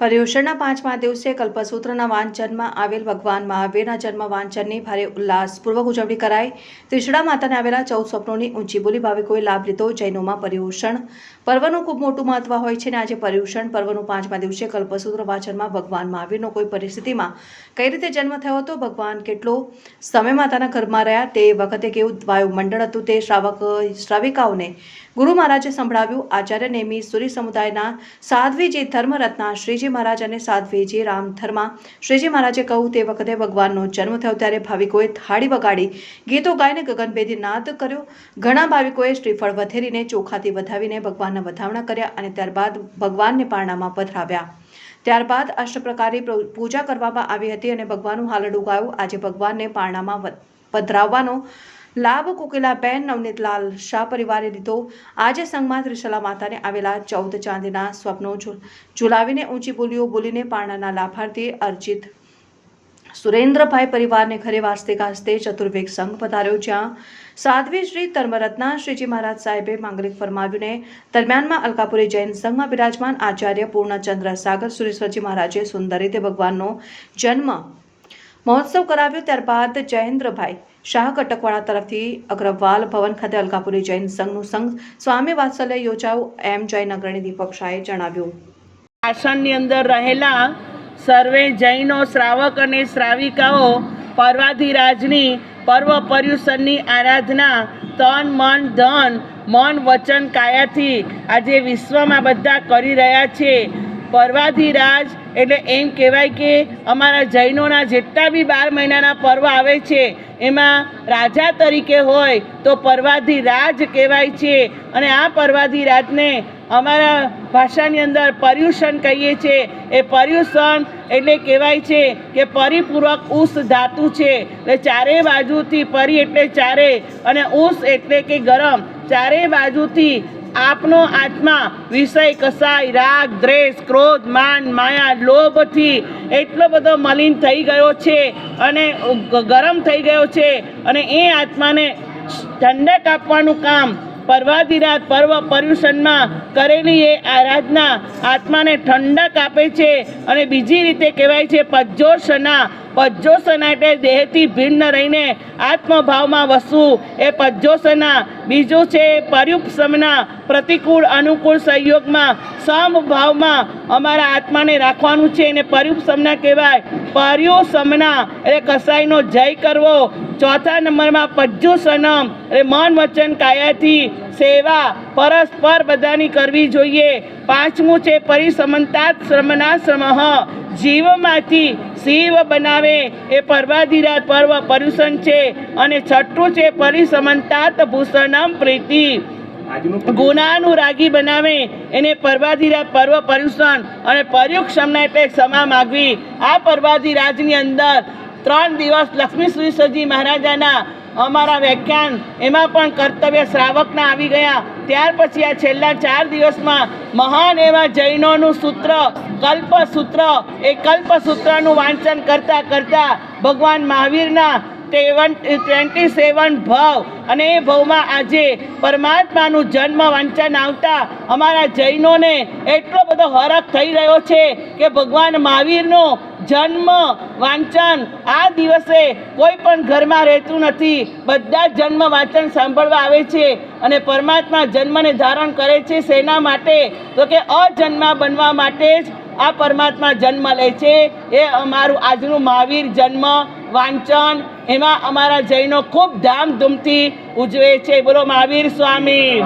પર્યુષણના પાંચમા દિવસે કલ્પસૂત્રના વાંચનમાં આવેલ ભગવાન મહાવીરના જન્મ વાંચનની ભારે ઉલ્લાસપૂર્વક ઉજવણી કરાઈ. ત્રિશડા માતાને આવેલા ચૌદ સ્વપ્નોની ઊંચી બોલી ભાવિકોએ લાભ લીધો. જૈનોમાં પર્યુષણ પર્વનું ખૂબ મોટું મહત્વ હોય છે અને આજે પર્યુષણ પર્વનું પાંચમા દિવસે કલ્પસૂત્ર વાંચનમાં ભગવાન મહાવીરનો કોઈ પરિસ્થિતિમાં કઈ રીતે જન્મ થયો હતો? ભગવાન કેટલો સમય માતાના ઘરમાં રહ્યા? તે વખતે કેવું વાયુમંડળ હતું? તે શ્રાવક શ્રાવિકાઓને ગુરુ મહારાજે સંભળાવ્યું. આચાર્ય નેમી સુરી સમુદાયના સાધ્વીજી ધર્મરત્ના શ્રીજી મહારાજ અને સાધ્વીજી રામથરમાં શ્રીજી મહારાજે કહ્યું, તે વખતે ભગવાનનો જન્મ થયો ત્યારે ભાવિકોએ થાળી વગાડી, ગીતો ગાઈને ગગનભેદી નાદ કર્યો. ઘણા ભાવિકોએ શ્રીફળ વધેરીને ચોખાથી વધાવીને ભગવાનના વધામણા કર્યા અને ત્યારબાદ ભગવાનને પારણામાં પધરાવ્યા. ત્યારબાદ અષ્ટપ્રકારની પૂજા કરવામાં આવી હતી અને ભગવાનનું હાલડું ગાયું. આજે ભગવાનને પારણામાં પધરાવવાનો લાભ કોકિલાબેન નવનીતલાલ શાહ પરિવારે લીધો આજે સંઘમાં ત્રિશલા માતાને આવેલા ચૌદ ચાંદીના સ્વપ્નો ઝુલાવીને ઊંચી બોલીઓ બોલીને પારણાના લાભાર્થી અર્જિત સુરેન્દ્રભાઈ પરિવારને ઘરે વાસ્તે ગાસ્તે ચતુર્વેગ સંઘ પધાર્યો, જ્યાં સાધ્વી શ્રી ધર્મરત્ના શ્રીજી મહારાજ સાહેબે માંગલિક ફરમાવ્યું ને દરમિયાનમાં અલકાપુરી જૈન સંઘમાં બિરાજમાન આચાર્ય પૂર્ણચંદ્ર સાગર સુરેશ્વરજી મહારાજે સુંદર રીતે ભગવાનનો જન્મ મહોત્સવ કરાવ્યો ત્યારબાદ જયેન્દ્રભાઈ શાહ કટકવાડા તરફથી અગ્રવાલ ભવન ખાતે અલકાપુરી જૈન સંઘનું સંઘ સ્વામી વાત્સલ્ય યોજાવું એમ જૈન અગ્રણી દીપક શાહે જણાવ્યું. આસનની અંદર રહેલા સર્વે જૈનો, શ્રાવક અને શ્રાવિકાઓ, પર્વાધિરાજની પર્વ પર્યુષણની આરાધના તન, મન, ધન, મન, વચન, કાયાથી આજે વિશ્વમાં બધા કરી રહ્યા છે. પર્વાધિરાજ એટલે એમ કહેવાય કે અમારા જૈનોના જેટલા બી બાર મહિનાના પર્વ આવે છે, એમાં રાજા તરીકે હોય તો પર્વાધિરાજ કહેવાય છે. અને આ પર્વાધિરાજને અમારા ભાષાની અંદર પર્યુષણ કહીએ છીએ એ પર્યુષણ એટલે કહેવાય છે કે પરિપૂર્વક ઉસ ધાતુ છે. એટલે ચારે બાજુથી પરી એટલે ચારે અને ઉસ એટલે કે ગરમ. ચારે બાજુથી આપનો આત્મા વિષય કસાય રાગ, દ્વેષ, ક્રોધ, માન, માયા, લોભથી એટલો બધો મલિન થઈ ગયો છે અને ગરમ થઈ ગયો છે અને એ આત્માને ઠંડક આપવાનું કામ પર્વાધિરાત પર્વ પર્યુષણમાં કરેલી એ આરાધના આત્માને ઠંડક આપે છે અને બીજી રીતે કહેવાય છે પજ્જોષના પજ્જોષના સનાટે દેહથી ભિન્ન રહીને આત્મભાવમાં વસવું એ પજ્જોષના બીજું છે પર્યુપસમના પ્રતિકૂળ અનુકૂળ સંયોગમાં સમભાવમાં અમારા આત્માને રાખવાનું છે એને પર્યુપસમના કહેવાય. પર્યુસમના એટલે કસાઈનો જય કરવો. ચોથા નંબરમાં પજ્જુસનમ એટલે મન વચન કાયાથી સેવા પરસ્પર બધાની કરવી જોઈએ. પાંચમું છે પરિસમંતાત શ્રમના શ્રમ જીવમાંથી શિવ બનાવે એ પર્વાધિરાજ પર્વ પર્યુષણ છે. અને છઠ્ઠું છે પરિસમંતાત ભૂષણમ પ્રીતિ. ગુનાનું રાગી બનાવે એને પર્વાધિરાજ પર્વ પર્યુષણ અને પર્યુક્ષમના એટલે ક્ષમા માગવી. આ પર્વાધિરાજની અંદર ત્રણ દિવસ લક્ષ્મી સુરેશ્વરજી મહારાજાના અમારા વ્યાખ્યાન એમાં પણ કર્તવ્ય શ્રાવકના આવી ગયા. ત્યાર પછી આ છેલ્લા ચાર દિવસમાં મહાન એવા જૈનોનું સૂત્ર, કલ્પસૂત્ર, એ કલ્પસૂત્રનું વાંચન કરતાં કરતાં ભગવાન મહાવીરના સેવન ટ્વેન્ટી સેવન ભવ અને એ ભવમાં આજે પરમાત્માનું જન્મ વાંચન આવતા અમારા જૈનોને એટલો બધો હરખ થઈ રહ્યો છે કે ભગવાન મહાવીરનો જન્મ, વાંચન આ દિવસે કોઈ પણ ઘરમાં રહેતું નથી. બધા જન્મ, વાંચન સાંભળવા આવે છે અને પરમાત્મા જન્મને ધારણ કરે છે શેના માટે. તો કે અજન્મા બનવા માટે જ આ પરમાત્મા જન્મ લે છે. એ અમારું આજનું મહાવીર જન્મ, વાંચન, એમાં અમારા જૈનો ખૂબ ધામધૂમથી ઉજવે છે. બોલો મહાવીર સ્વામી.